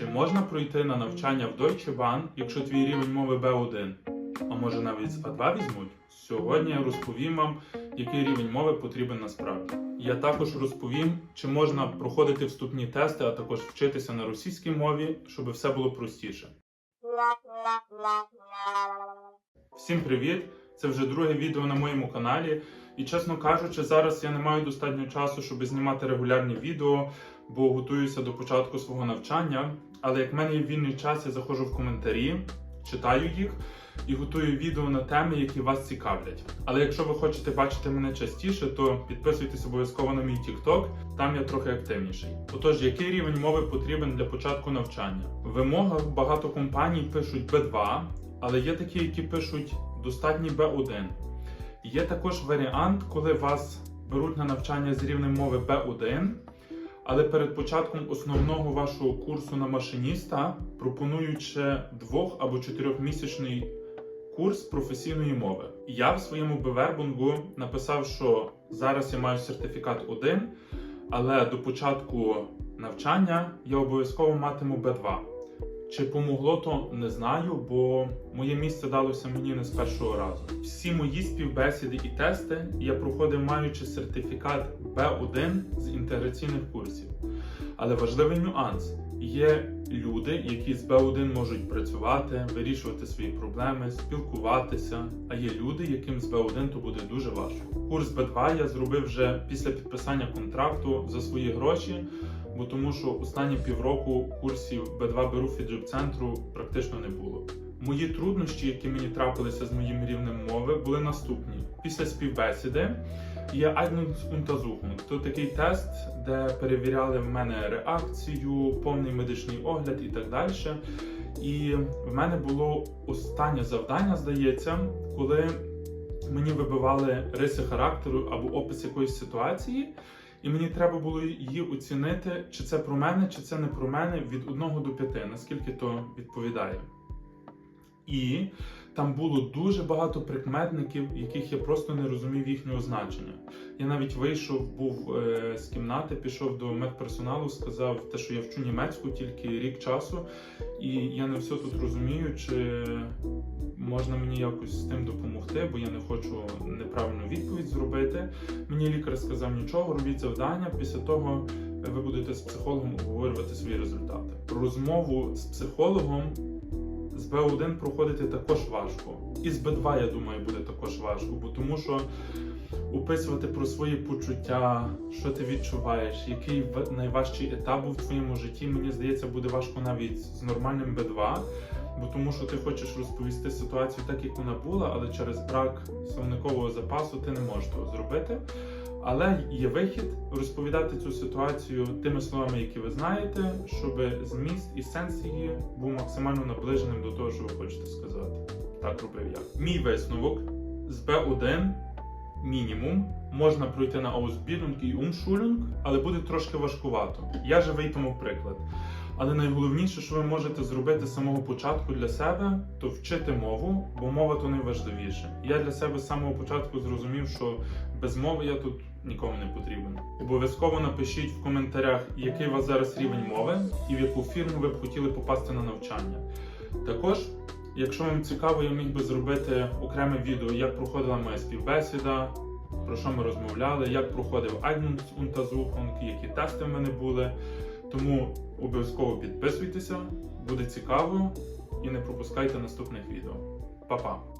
Чи можна пройти на навчання в Deutsche Bahn, якщо твій рівень мови B1? А може навіть з А2 візьмуть? Сьогодні я розповім вам, який рівень мови потрібен насправді. Я також розповім, чи можна проходити вступні тести, а також вчитися на російській мові, щоб все було простіше. Всім привіт! Це вже друге відео на моєму каналі. І чесно кажучи, зараз я не маю достатньо часу, щоб знімати регулярні відео, бо готуюся до початку свого навчання. Але як в мене є вільний час, я заходжу в коментарі, читаю їх і готую відео на теми, які вас цікавлять. Але якщо ви хочете бачити мене частіше, то підписуйтесь обов'язково на мій TikTok, там я трохи активніший. Отож, який рівень мови потрібен для початку навчання? В вимогах багато компаній пишуть B2, але є такі, які пишуть достатній B1. Є також варіант, коли вас беруть на навчання з рівнем мови B1, але перед початком основного вашого курсу на машиніста пропоную ще двох або чотирьохмісячний курс професійної мови. Я в своєму бевербунгу написав, що зараз я маю сертифікат 1, але до початку навчання я обов'язково матиму B2. Чи помогло, то не знаю, бо моє місце далося мені не з першого разу. Всі мої співбесіди і тести я проходив маючи сертифікат B1 з інтеграційних курсів. Але важливий нюанс: є люди, які з B1 можуть працювати, вирішувати свої проблеми, спілкуватися. А є люди, яким з B1 то буде дуже важко. Курс B2 я зробив вже після підписання контракту за свої гроші бо тому що останні півроку курсів B2 беру від центру практично не було. Мої труднощі, які мені трапилися з моїм рівнем мови, були наступні. Після співбесіди є Eignungsuntersuchung. То такий тест, де перевіряли в мене реакцію, повний медичний огляд і так далі. І в мене було останнє завдання, здається, коли мені вибивали риси характеру або опис якоїсь ситуації. І мені треба було її оцінити, чи це про мене, чи це не про мене від 1 до 5, наскільки то відповідає. І там було дуже багато прикметників, яких я просто не розумів їхнього значення. Я навіть вийшов, був е, з кімнати, пішов до медперсоналу, сказав, те, що я вчу німецьку тільки рік часу, і я не все тут розумію, чи можна мені якось з тим допомогти, бо я не хочу неправильну відповідь зробити. Мені лікар сказав нічого, робіть завдання. Після того ви будете з психологом обговорювати свої результати. Розмову з психологом з Б1 проходити також важко. І з Б2, я думаю, буде також важко, бо тому що описувати про свої почуття, що ти відчуваєш, який найважчий етап був в твоєму житті, мені здається, буде важко навіть з нормальним Б2, бо тому що ти хочеш розповісти ситуацію так, як вона була, але через брак словникового запасу ти не можеш того зробити. Але є вихід розповідати цю ситуацію тими словами, які ви знаєте, щоб зміст і сенс її був максимально наближеним до того, що ви хочете сказати. Так робив я. Мій висновок з B1 мінімум можна пройти на Ausbildung і Umschulung, але буде трошки важкувато. Я живий тому приклад. Але найголовніше, що ви можете зробити з самого початку для себе, то вчити мову, бо мова то найважливіше. Я для себе з самого початку зрозумів, що без мови я тут нікому не потрібен. Обов'язково напишіть в коментарях, який у вас зараз рівень мови і в яку фірму ви б хотіли попасти на навчання. Також, якщо вам цікаво, я міг би зробити окреме відео, як проходила моя співбесіда, про що ми розмовляли, як проходив Eignungsuntersuchung, які тести в мене були. Тому обов'язково підписуйтеся, буде цікаво і не пропускайте наступних відео. Па-па!